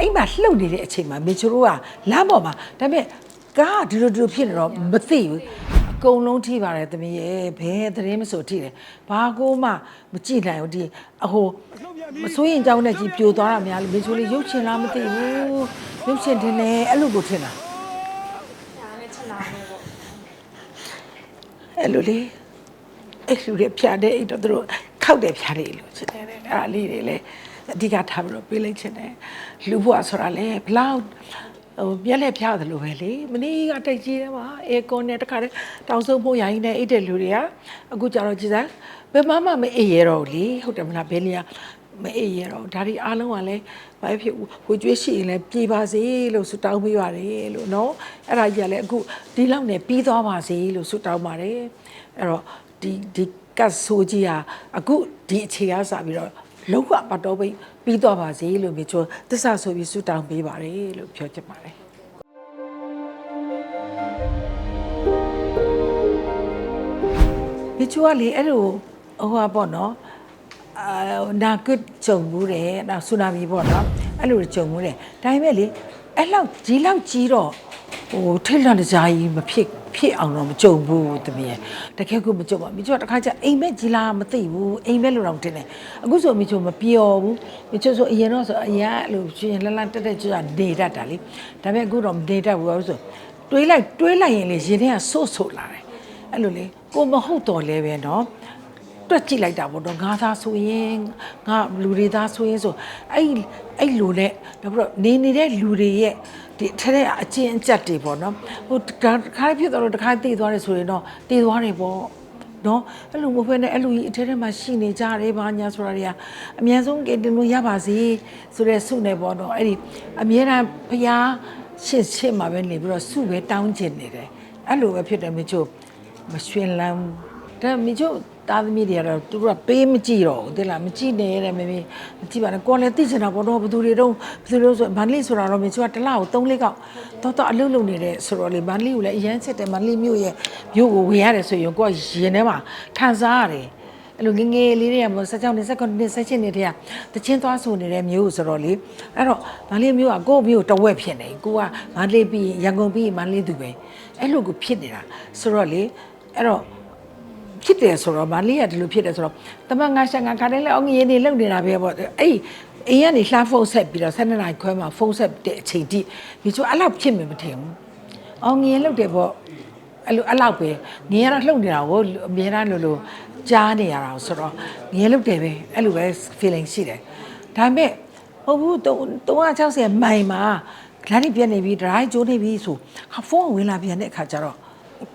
အိမ်မှာလှုပ်နေတဲ့အချိန်မှာမေချိုတို့ကလမ်းပေါ်မှာဒါပေမဲ့ကားကဒီလိုဒီလိုဖြစ်နေတော့မသိဘူးအကုန်လုံးထိပါတယ်တမီးရဲ့ဘယ်သတင်းမဆိုထိတယ်ဘာကိုမှမကြည့်နိုင်ဘူးဒီအဟိုမစိုးရင်ကြောင်းနဲ့ကြီးပြိုသွားတာများလို့မေချိုလေးရုပ်ရှင်လားမသိဘူးရုပ်ရှင်တင်တယ်အဲ့လိုကိုထင်တာဒါနဲ့ချက်လာမယ်ပေါ့အဲ့လိုလေအဲ့လူတွေဖြာတဲ့အဲ့တော့သူတို့ခောက်တယ်ဖြာတယ်လို့ချင်တယ်အဲ့ဒါလေးတွေလေ အဓိကထားပြီးတော့ပြေးလိုက်ချင်တယ်လူဘွားဆိုတာလေဘလောက်ဟိုမျက်လက်ဖြာတယ်လို့ပဲလေမနေ့ကတိုက်ကြီးတယ်မှာအေကွန်နဲ့တခါတည်းတောင်စုံဖို့ရိုင်းနေအိတ်တဲ့လူတွေကအခုကြတော့ကြည်စားဘယ်မှမမအေးရတော့ဘူးလေဟုတ်တယ်မလားဘယ်လျာမအေးရတော့ဒါဒီအားလုံးကလည်းဘာဖြစ်ဟိုကျွေးရှိရင်လည်းပြေပါစေလို့ဆုတောင်းပေးပါတယ်လို့နော်အဲ့ဒါကြီးကလည်းအခုဒီလောက်နဲ့ပြီးသွားပါစေလို့ဆုတောင်းပါတယ်အဲ့တော့ဒီဒီကတ်ဆိုကြီးဟာအခုဒီအခြေအားစပြီးတော့ လုံးဝပတ်တော်ပိတ်ပြီးသွားပါစေလို့မြေချိုသစ္စာဆိုပြီးဆုတောင်းပေးပါတယ်လို့ပြောချင်ပါတယ်ဒီချူကလေအဲ့လိုဟိုဟာပေါ့နော်အာနာကွတ်ကြုံမှုတယ်နောက်ဆူနာမီပေါ့နော်အဲ့လိုကြုံမှုတယ်ဒါပေမဲ့လေအဲ့လောက်ဒီလောက်ကြီးတော့ဟိုထိတ်လန့်တကြားကြီးမဖြစ် ဖြစ်အောင်တော့မကြုံဘူးတမီးရတကယ်ကိုမကြုံပါမိချိုတခါကျအိမ်မက်ကြီးလားမသိဘူးအိမ်မက်လို့တော့တင်တယ်အခုဆိုမိချိုမပျော်ဘူးမိချိုဆိုအရင်တော့ဆိုအရင်လို့ရှင်လှလှတက်တက်ကြွကြွနေတတ်တာလေဒါပေမဲ့အခုတော့နေတတ်ဘူးဘာလို့ဆိုတွေးလိုက်တွေးလိုက်ရင်လေရင်ထဲကဆို့ဆို့လာတယ်အဲ့လိုလေကိုမဟုတ်တော့လဲပဲနော်တွက်ကြည့်လိုက်တာပေါ့တော့ငါသားဆိုရင်ငါလူတွေသားဆိုရင်ဆိုအဲ့အဲ့လူနဲ့နောက်ပြီးတော့နေနေတဲ့လူတွေရဲ့ ဒီထက်တဲ့အချင်းအကျက်တွေပေါ့နော်ဟိုတခါဖြစ်တော့တခါတည်သွားတယ်ဆိုရင်တော့တည်သွားတယ်ပေါ့နော်အဲ့လိုမဟုတ်ဘဲနဲ့အဲ့လိုကြီးအထက်ထဲမှာရှိနေကြတယ်ဘာညာဆိုတာတွေကအများဆုံးကတင်လို့ရပါစေဆိုတဲ့စုနေပေါ့နော်အဲ့ဒီအများအားဖျားရှစ်ရှစ်မှာပဲနေပြီးတော့စုပဲတောင်းကျင်နေတယ်အဲ့လိုပဲဖြစ်တယ်မချို့မရွှင်လန်းဘူး ဒါမိချို့သားသမီးတွေကတော့သူတို့ကပေးမကြည့်တော့ဘူးတိလားမကြည့်နဲ့တဲ့မမေမကြည့်ပါနဲ့ကိုယ်လည်းသိချင်တာပေါ့တော့ဘသူတွေတော့ဘသူတို့ဆိုမန်လေးဆိုတာတော့မိချို့ကတစ်လားကို3လေးကောက်တော့တော့အလုပ်လုပ်နေတဲ့ဆိုတော့လေမန်လေးကိုလည်းအရန်ချက်တယ်မန်လေးမြို့ရဲ့မြို့ကိုဝင်ရတယ်ဆိုရင်ကိုကရင်ထဲမှာခံစားရတယ်အဲ့လိုငယ်ငယ်လေးတွေကမ16နှစ်19နှစ်17နှစ်တည်းကတချင်းသွားဆိုနေတဲ့မျိုးဆိုတော့လေအဲ့တော့မန္တလေးမျိုးကကိုယ့်မျိုးတဝက်ဖြစ်နေကိုကမန္တလေးပြီးရန်ကုန်ပြီးမန္တလေးသူပဲအဲ့လိုကိုဖြစ်နေတာဆိုတော့လေအဲ့တော့ ဖြစ်တယ်ဆိုတော့မလေးကဒီလိုဖြစ်တယ်ဆိုတော့တမန်ငါရှာငါခါတိုင်းလည်းအောင်ငရေနေလုံနေတာပဲပေါ့အဲ့အိမ်ကနေလှမ်းဖုန်းဆက်ပြီးတော့7နိုင်ခွဲမှာဖုန်းဆက်တဲ့အချိန်ထိဒီချိုအဲ့လောက်ဖြစ်မှမထင်ဘူးအောင်ငရေလုံတယ်ပေါ့အဲ့လိုအဲ့လောက်ပဲငရေကတော့လှုပ်နေတာကိုအမြဲတမ်းလို့လို့ကြားနေရတာဆိုတော့ငရေလုံတယ်ပဲအဲ့လိုပဲ feeling ရှိတယ်ဒါပေမဲ့ဟုတ်ဘူး360မိုင်မှာလမ်းကြီးပြတ်နေပြီဒရိုင်းကျိုးနေပြီဆိုဟာဖုန်းဝင်လာပြန်တဲ့အခါကျတော့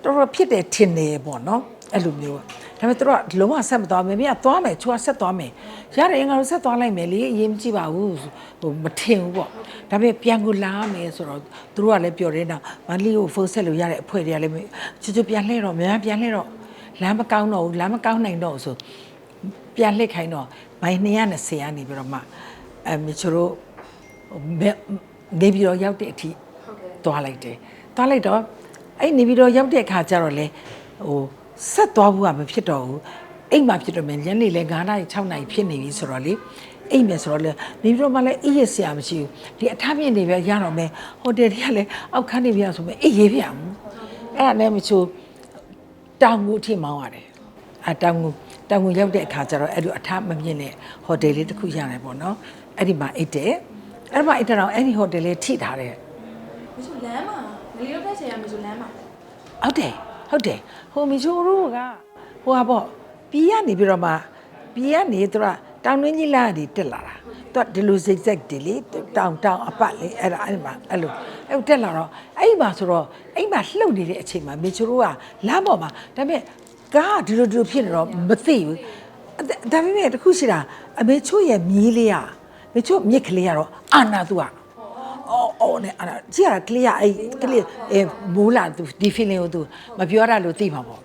တော်တော်ဖြစ်တယ်ထင်တယ်ပေါ့နော် အဲ့လိုမျိုးဒါပေမဲ့သူတို့ကလုံးဝဆက်မသွားမယ်မင်းကသွားမယ်ချူကဆက်သွားမယ်ရတယ်ငါတို့ဆက်သွားလိုက်မယ်လေအရင်မကြည့်ပါဘူးဟိုမထင်ဘူးပေါ့ဒါပေမဲ့ပြန်ကိုလာမယ်ဆိုတော့သူတို့ကလည်းပြောတယ်နော်မန်လီကိုဖုန်းဆက်လို့ရတဲ့အဖွဲတွေကလည်းချူချူပြန်လှည့်တော့များပြန်လှည့်တော့လမ်းမကောင်းတော့ဘူးလမ်းမကောင်းနိုင်တော့ဘူးဆိုပြန်လှည့်ခိုင်းတော့မိုင်220ကနေပြီးတော့မှအဲမချူတို့ဟိုမဲနေပြီးတော့ရောက်တဲ့အထိသွားလိုက်တယ်သွားလိုက်တော့အဲ့နေပြီးတော့ရောက်တဲ့အခါကျတော့လေဟို ဆက်သွားဘူးကမဖြစ်တော့ဘူးအိမ်မှာဖြစ်တော့မယ်ညနေလေ9နာရီ6နာရီဖြစ်နေပြီဆိုတော့လေအိမ်မယ်ဆိုတော့လေနေပြီးတော့မှလည်းအေးရဆရာမရှိဘူးဒီအထားမြင့်နေပဲရတော့မယ်ဟိုတယ်တွေကလည်းအောက်ခန်းနေပြဆိုမယ်အေးရေးပြအောင်အဲ့ဒါနဲ့မချိုတောင်ငူအထိမောင်းရတယ်အတောင်ငူတောင်ငူရောက်တဲ့အခါကျတော့အဲ့လိုအထားမမြင့်တဲ့ဟိုတယ်လေးတစ်ခုရတယ်ပေါ့နော်အဲ့ဒီမှာအိတ်တယ်အဲ့ဒီမှာအိတ်တော့အဲ့ဒီဟိုတယ်လေးထိထားတယ်မဆိုလမ်းမှာမလီတို့ဖက်ချင်ရမဆိုလမ်းမှာဟုတ်တယ်ဟုတ်တယ် ဟိုမီချိုတို့ကဟိုဟာပေါ့ပြီးရနေပြီးတော့မှပြီးရနေသူကတောင်တွင်းကြီးလာတွေတက်လာတာသူကဒီလိုဇက်ဇက်တွေလေတောင်တောင်အပတ်လေအဲ့ဒါအဲ့မှာအဲ့လိုအဲ့တက်လာတော့အဲ့မှာဆိုတော့အဲ့မှာလှုပ်နေတဲ့အချိန်မှာမီချိုတို့ကလမ်းပေါ်မှာဒါပေမဲ့ကားကဒီလိုဒီလိုဖြစ်နေတော့မသိဘူးဒါပေမဲ့တခုရှိတာအမေချိုရဲ့မြီးလေးอ่ะမေချိုမြစ်ကလေးကတော့အာနာသူက အော်အော်နဲ့အဲ့ဒါကြည့်ရတာကလေးကအဲ့ကလေးအဲမိုးလာသူဒီ feeling ကိုသူမပြောရလို့သိမှာပေါ့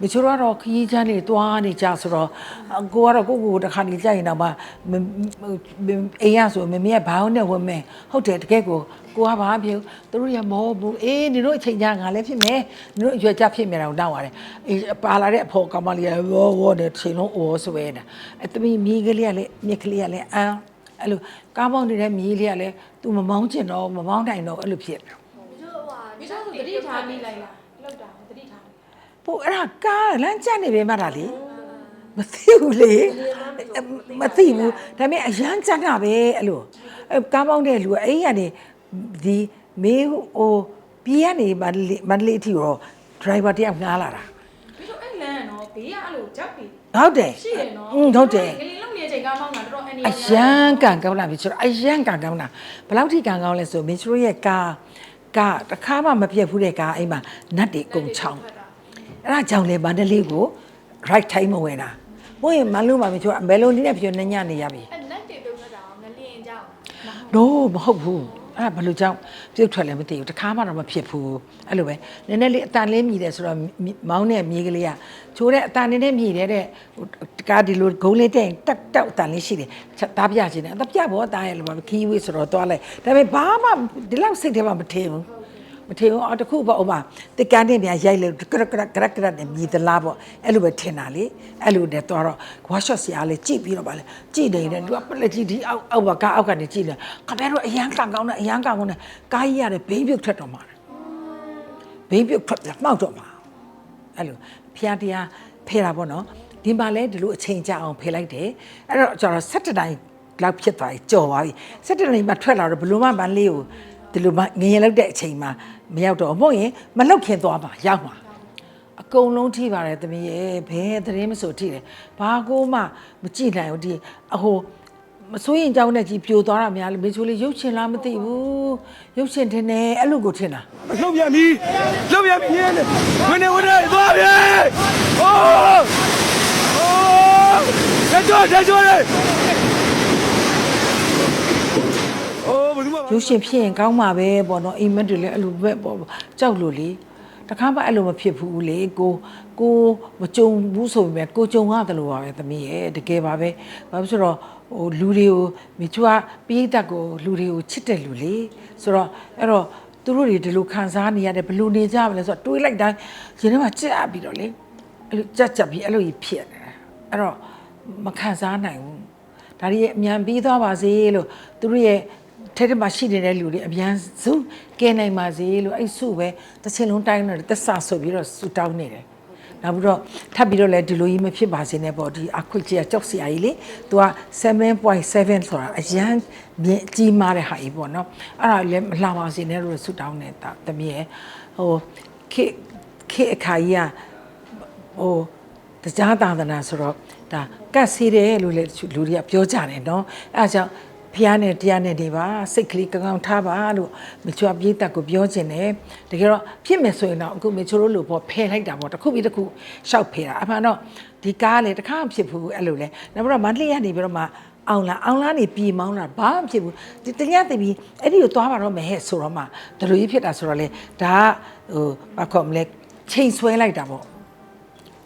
မချိုးတော့ခကြီးချမ်းနေတွားနေကြဆိုတော့အကိုကတော့ကိုကိုတခါနေကြရင်တော့မှမမအိမ်ရဆိုမမေကဘာလို့နဲ့ဝင်မယ်ဟုတ်တယ်တကယ်ကိုကိုကဘာမှဖြစ်ဘူးသူတို့ရမောဘူးအေးနေတို့အချိန်ကြာငါလည်းဖြစ်မယ်နေတို့အရွယ်ကြဖြစ်မယ်တော့တောင်းရတယ်အေးပါလာတဲ့အဖို့ကောင်မလေးကဝေါ်ဝေါ်နဲ့ချိန်လုံးအော်ဆွဲနေတာအဲတမီမိကလေးကလည်းမြက်ကလေးကလည်းအမ်း အဲ့လိုကားပေါင်းနေတဲ့မြေးလေးကလည်း तू မမောင်းချင်တော့မမောင်းနိုင်တော့အဲ့လိုဖြစ်တယ် မချို့ဟိုဟာမချို့ဆိုတတိထားမိလိုက်လားလောက်တာတတိထား ပို့အဲ့ဒါကားလမ်းကျနေပဲမှတ်တာလေမသိဘူးလေမသိဘူးဒါပေမဲ့အရန်ကျန်တာပဲအဲ့လိုအဲ့ကားပေါင်းတဲ့လူကအဲ့ရနေဒီမေးဟိုပြေးရနေမန္တလေးမန္တလေးအထိတော့ driver တယောက်ငားလာတာ မချို့အဲ့လမ်းနော်ဘေးကအဲ့လိုကြောက်ပြီး ဟုတ်တယ် ရှိတယ်နော် อืมဟုတ်တယ် ကလေးလုံးနေချိန် း ကားမောင်းတာတော်တော်အန်ဒီအရန်ကန်ကောင်းလာပြီဆိုတော့အရန်ကန်ကောင်းလာဘယ်လောက်ထိကန်ကောင်းလဲဆိုမင်းတို့ရဲ့ကားကားတစ်ခါမှမပြတ်ဘူးတဲ့ကားအိမ်မှာနတ်တွေကုန်ချောင်းအဲ့ဒါကြောင့်လေမန္တလေးကို right time မဝင်တာဘို့ရင်မလို့မမချိုးဘယ်လိုနည်းနဲ့ပြောနေညနေရပြီအဲ့နက်တေပြုတ်တာငလျင်ကြောက် no မဟုတ်ဘူး အဲ့ဒါဘယ်လိုကြောင့်ပြုတ်ထွက်လဲမသိဘူးတစ်ခါမှတော့မဖြစ်ဘူးအဲ့လိုပဲနည်းနည်းလေးအတန်လေးမြည်တယ်ဆိုတော့မောင်းတဲ့မြေးကလေးကချိုးတဲ့အတန်လေးနဲ့မြည်တယ်တဲ့ဟိုကားဒီလိုဂုံးလေးတဲ့တက်တက်အတန်လေးရှိတယ်ချက်သားပြခြင်းတယ်အတပြဘောသားရဲ့လိုပါခီးဝေးဆိုတော့သွားလိုက်ဒါပေမဲ့ဘာမှဒီလောက်စိတ်ထဲမှာမထင်ဘူးမ ထင်ဘူးအော်တခုပေါ့ဥမာတကန်တင်ပြန်ရိုက်လို့ကရကရကရကရနဲ့မြည်သလားပေါ့အဲ့လိုပဲထင်တာလေအဲ့လိုနဲ့သွားတော့ဝါရှော့ဆရာလေးကြည့်ပြီးတော့ဗာလေကြည့်နေတယ်သူကပလက်ကြီးဒီအောက်အောက်ဘကားအောက်ကနေကြည့်နေခမဲတော့အရန်ကန်ကောင်းတယ်အရန်ကန်ကောင်းတယ်ကားကြီးရတယ်ဘိန်းပြုတ်ထွက်တော့မှာဘိန်းပြုတ်ထွက်ပြမှောက်တော့မှာအဲ့လိုဖျားတရားဖဲတာပေါ့နော်ဒီမှာလဲဒီလိုအချိန်ကြာအောင်ဖဲလိုက်တယ်အဲ့တော့ကျွန်တော်7တိုင်းလောက်ဖြစ်သွားပြီကြော်သွားပြီ7တိုင်းမှာထွက်လာတော့ဘလို့မှမန်းလေးကို ဒီလိုမှငရင်လောက်တဲ့အချိန်မှာမရောက်တော့မဟုတ်ရင်မလောက်ခင်သွားမှာရောက်မှာအကုန်လုံးထိပါတယ်သမီးရဲ့ဘယ်သတင်းမဆိုထိတယ်ဘာကိုမှမကြည့်နိုင်ဘူးဒီအဟိုမစိုးရင်ကြောင်းနဲ့ကြီးပြိုသွားတာများလို့မေချိုလေးရုပ်ရှင်လားမသိဘူးရုပ်ရှင်ထင်တယ်အဲ့လိုကိုထင်တာလှုပ်ပြန်ပြီလှုပ်ပြန်ပြီရဲနဲ့ဝင်နေဝင်နေသွားပြီဟိုးဟိုးတက်ကြောတက်ကြောလေအိုးဘယ်သူမှ ရုပ်ရှင်ဖြစ်ရင်ကောင်းမှာပဲပေါ့နော်အိမ်မက်တွေလည်းအဲ့လိုပဲပေါ့ကြောက်လို့လေတခါမှအဲ့လိုမဖြစ်ဘူးလေကိုကိုမကြုံဘူးဆိုပေမဲ့ကိုကြုံရတယ်လို့ပါပဲသမီးရဲ့တကယ်ပါပဲဘာဖြစ်လို့ဟိုလူတွေကိုမိချွာပိဋကတ်ကိုလူတွေကိုချစ်တယ်လူလေဆိုတော့အဲ့တော့သူတို့တွေဒီလိုခံစားနေရတယ်ဘယ်လိုနေကြမလဲဆိုတော့တွေးလိုက်တိုင်းရင်ထဲမှာကြက်ပြီးတော့လေအဲ့လိုကြက်ကြက်ပြီးအဲ့လိုကြီးဖြစ်နေတာအဲ့တော့မခံစားနိုင်ဘူးဒါတွေအမြန်ပြီးသွားပါစေလို့သူတို့ရဲ့ ထဲထဲမှာရှိနေတဲ့လူတွေအမြန်စုကဲနိုင်ပါစေလို့အဲ့စုပဲတစ်ချိန်လုံးတိုင်းတော့သက်စာဆိုပြီးတော့ဆူတောင်းနေတယ်နောက်ပြီးတော့ထပ်ပြီးတော့လည်းဒီလိုကြီးမဖြစ်ပါစေနဲ့ပေါ့ဒီအခွင့်ကြီးကကြောက်စရာကြီးလေသူက7.7ဆိုတာအရန်မြင့်ကြီးမားတဲ့ဟာကြီးပေါ့နော်အဲ့ဒါလည်းမလှပါစေနဲ့လို့ဆူတောင်းနေတာတမီးရဲ့ဟိုခေခေအခါကြီးကဟိုတရားသာသနာဆိုတော့ဒါကတ်စီးတယ်လို့လေလူတွေကပြောကြတယ်နော်အဲဒါကြောင့် ဖះနဲ့တရားနဲ့နေပါစိတ်ကလေးကောင်းကောင်းထားပါလို့မချွတ်ပြေးတက်ကိုပြောခြင်းတယ်တကယ်တော့ဖြစ်မယ်ဆိုရင်တော့အခုမချိုတို့လို့ပေါ့ဖယ်လိုက်တာပေါ့တစ်ခုပြီးတစ်ခုရှောက်ဖယ်တာအမှန်တော့ဒီကားလေတစ်ခါမဖြစ်ဘူးအဲ့လိုလေနောက်ပြီးတော့မန္တလေးကနေပြီးတော့မှအောင်လာအောင်လာနေပြည်မောင်းလာဘာမှဖြစ်ဘူးဒီတညတပြီးအဲ့ဒီကိုသွားပါတော့မယ်ဟဲ့ဆိုတော့မှဒလိုကြီးဖြစ်တာဆိုတော့လေဒါကဟိုဘာခေါ်မလဲချိန်ဆွဲလိုက်တာပေါ့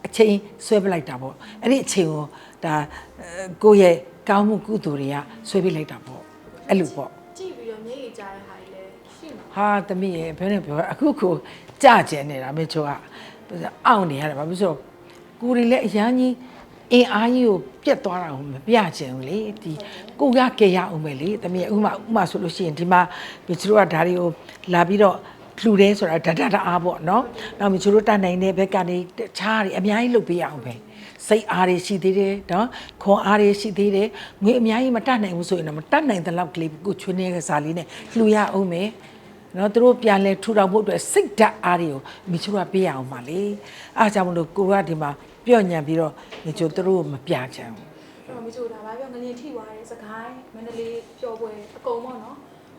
အချိန်ဆွဲပလိုက်တာပေါ့အဲ့ဒီအချိန်ကိုဒါအဲကိုယ့်ရဲ့ ကောင်းမှုကုသိုလ်တွေကဆွဲပလိုက်တာပေါ့အဲ့လိုပေါ့ကြည့်ပြီးတော့မျက်ရည်ကြားတဲ့ဟာကြီးလည်းရှိမှာဟာသမီးရဲ့ဘယ်နဲ့ပြောအခုကိုကြကျင်နေတာမေချိုကအောင့်နေရတယ်ဘာဖြစ်လို့ကိုရီလည်းအရန်ကြီးအင်အားကြီးကိုပြတ်သွားတာကိုမပြချင်ဘူးလေဒီကိုကကြရအောင်ပဲလေသမီးဥမာဥမာဆိုလို့ရှိရင်ဒီမှာမေချိုကဒါတွေကိုလာပြီးတော့လှူတယ်ဆိုတာဓာတ်ဓာတ်အားပေါ့နော်။နောက်မေချိုတို့တတ်နိုင်တဲ့ဘက်ကနေတခြားတွေအများကြီးလုပ်ပေးရအောင်ပဲ။ စိတ်အားတွေရှိသေးတယ်နော်။ခွန်အားတွေရှိသေးတယ်။ငွေအများကြီးမတတ်နိုင်ဘူးဆိုရင်တော့မတတ်နိုင်တဲ့လောက်ကလေးကိုချွေးနေကစားလေးနဲ့လှူရအောင်မယ်။နော်သူတို့ပြန်လဲထူထောင်ဖို့အတွက်စိတ်ဓာတ်အားတွေကိုမိချိုးကပေးရအောင်ပါလေအားကြောင့်မလို့ကိုကဒီမှာပြော့ညံပြီးတော့မိချိုးသူတို့ကိုမပြချင်ဘူးအဲ့တော့မချိုဒါဘာပြောငလျင်ထိသွားတယ်စကိုင်းမန္တလေးပျော်ပွဲအကုန်ပေါ့နော်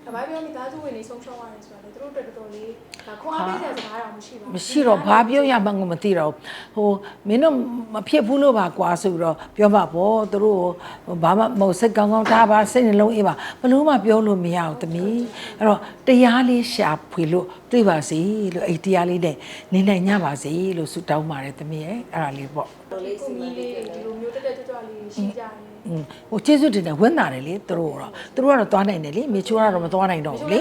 ဒါဘာပြောမိသားစုဝင်နေဆုံးရှုံးရတယ်ဆိုတာလေသူတို့တော်တော်လေးဒါခွန်အားပေးစရာစကားတော့မရှိပါဘူးမရှိတော့ဘာပြောရမှန်းကိုမသိတော့ဘူးဟိုမင်းတို့မဖြစ်ဘူးလို့ပါကွာဆိုပြီးတော့ပြောမှာပေါ့သူတို့ကိုဘာမှမဟုတ်စိတ်ကောင်းကောင်းထားပါစိတ်နှလုံးအေးပါဘလို့မှပြောလို့မရဘူးတမီးအဲ့တော့တရားလေးရှာဖွေလို့တွေ့ပါစေလို့အဲ့ဒီတရားလေးနဲ့နေနိုင်ကြပါစေလို့ဆုတောင်းပါတယ်တမီးရဲ့အဲ့ဒါလေးပေါ့ကိုကြီးလေးတွေဒီလိုမျိုးတက်တက်ကြွကြွလေးရှိကြတယ်อืม ဟိုကျေးဇူးတင်တယ်ဝင်းတာတယ်လေသူတို့ကတော့သူတို့ကတော့သွားနိုင်တယ်လေမေချိုးကတော့မသွားနိုင်တော့ဘူးလေ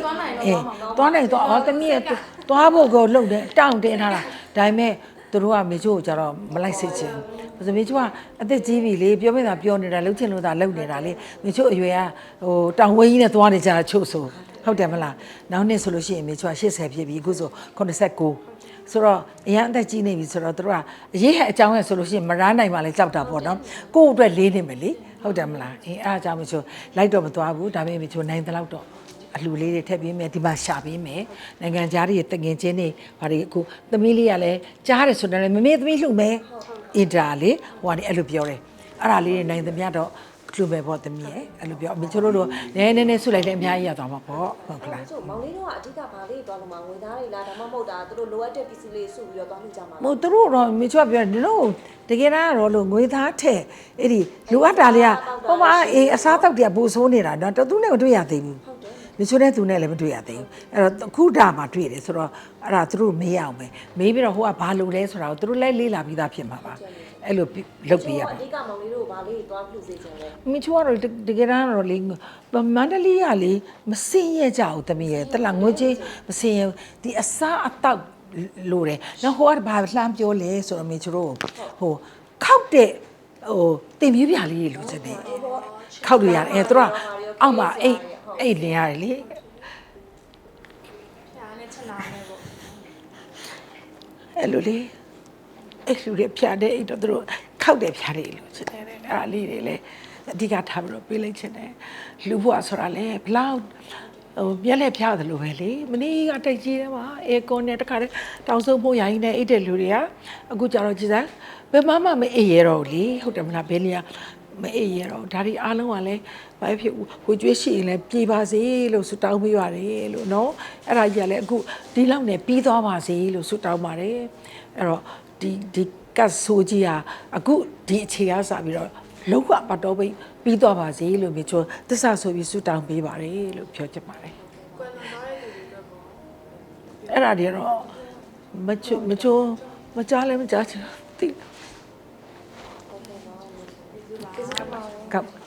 သွားနိုင်တော့အော်တမီးရဲ့သွားဖို့ကိုလှုပ်တယ်တောင့်တင်းထားတာဒါပေမဲ့သူတို့ကမေချိုးကိုကျတော့မလိုက်စိတ်ချင်ဘူးဘာလို့မေချိုကအသက်ကြီးပြီလေပြောမင်းသာပြောနေတာလှုပ်ချင်လို့သာလှုပ်နေတာလေမေချိုအရွယ်ကဟိုတောင်ဝဲကြီးနဲ့သွားနေကြတာချို့ဆိုဟုတ်တယ်မလားနောက်နှစ်ဆိုလို့ရှိရင်မေချိုက80ဖြစ်ပြီအခုဆို89ဆိုတော့အရန်အသက်ကြီးနေပြီဆိုတော့တို့ကအရေးဟဲ့အကြောင်းရဆိုလို့ရှိရင်မရမ်းနိုင်မှလည်းကြောက်တာပေါ့နော်ကိုယ့်အတွက်လေးနေမယ်လေ ဟုတ်တယ်မလားအင်းအားအကြောင်းမေချိုလိုက်တော့မသွားဘူးဒါပေမဲ့မေချိုနိုင်တဲ့လောက်တော့အလှူလေးတွေထည့်ပေးမယ်ဒီမှာရှာပေးမယ်နိုင်ငံသားတွေတငင်ချင်းတွေဘာတွေအခုသမီးလေးကလည်းကြားတယ်ဆိုတော့လည်းမမေသမီးလှူမယ်အင်တာလေဟိုကနေအဲ့လိုပြောတယ်အဲ့ဒါလေးတွေနိုင်သမျှတော့ လှူမယ်ပေါ့သမီးရဲ့အဲ့လိုပြောအမေချို့တို့နည်းနည်းနည်းဆုလိုက်လည်းအများကြီးရသွားမှာပေါ့ဟုတ်ကလားဆိုမောင်လေးတို့ကအဓိကဘာလေးသွားလို့မှငွေသားတွေလားဒါမှမဟုတ်တာသူတို့လိုအပ်တဲ့ပစ္စည်းလေးစုပြီးတော့သွားလို့ကြမှာမဟုတ်သူတို့တော့မေချိုကပြောတယ်ဒီလိုတကယ်တမ်းကတော့လို့ငွေသားထက်အဲ့ဒီလိုအပ်တာလေးကဟိုမှာအေးအစားတောက်တွေကပူဆိုးနေတာတော့တူနဲ့မတွေ့ရသေးဘူးမချိုးတဲ့သူနဲ့လည်းမတွေ့ရသေးဘူးအဲ့တော့အခုဒါမှတွေ့တယ်ဆိုတော့အဲ့ဒါသူတို့မေးအောင်ပဲမေးပြီးတော့ဟိုကဘာလုပ်လဲဆိုတာကိုသူတို့လည်းလေးလာပြီးသားဖြစ်မှာပါ အဲ့လိုလုပ်ပေးရအမှာဓိကမောင်လေးတို့ဘာလေးသွားပြုစေချင်လဲမချိုးကတော့တကယ်တမ်းတော့လေမန္တလေးကလေမစင်ရကြဘူးတမီးရဲ့တလားငွေချင်းမစင်ရဒီအစားအတောက်လို့တယ်နောက်ဟိုကဘာလှမ်းပြောလဲဆိုတော့မချိုးတို့ဟိုခောက်တဲ့ဟိုတင်ပြပြလေးလို့ချက်တယ်ခောက်လို့ရတယ်အဲသူကအောက်မှာအိတ်အိတ်လင်းရတယ်လေဖြာနဲ့ချက်လာနေပေါ့အဲ့လိုလေ အဲ့လူတွေဖြာတဲ့အဲ့တော့သူတို့ခောက်တယ်ဖြာတယ်လို့ချင်တယ်အဲ့ဒါလေးတွေလည်းအဓိကထားပြီးတော့ပေးလိုက်ချင်တယ်လူဘွားဆိုတာလေဘလောက်ဟိုမျက်လက်ဖြားတယ်လို့ပဲလေမနေ့ကတိုက်ကြီးတယ်မှာအေကွန်နဲ့တခါတည်းတောင်စုံမိုးရိုင်းနဲ့အိတ်တဲ့လူတွေကအခုကြတော့ကြည်စားဘယ်မှမမအေးရတော့ဘူးလေဟုတ်တယ်မလားဘယ်နေရာမအေးရတော့ဒါဒီအားလုံးကလည်းဘာဖြစ်ဟိုကျွေးရှိရင်လည်းပြေပါစေလို့ဆုတောင်းပေးရတယ်လို့နော်အဲ့ဒါကြီးကလည်းအခုဒီလောက်နဲ့ပြီးသွားပါစေလို့ဆုတောင်းပါတယ်အဲ့တော့ ဒီဒီကတ်ဆိုကြီးဟာအခုဒီအခြေအားစပြီးတော့လောကပတ်တော်ပိတ်ပြီးသွားပါစေလို့မြေချိုသစ္စာဆိုပြီးဆုတောင်းပေးပါတယ်လို့ပြောချင်ပါတယ်ကွယ်လွန်သွားတဲ့လူတွေအတွက်ပေါ့အဲ့ဒါတွေတော့မချိုမချိုမကြားလည်းမကြားချင်ဘူးသိကျေးဇူးပါကပ်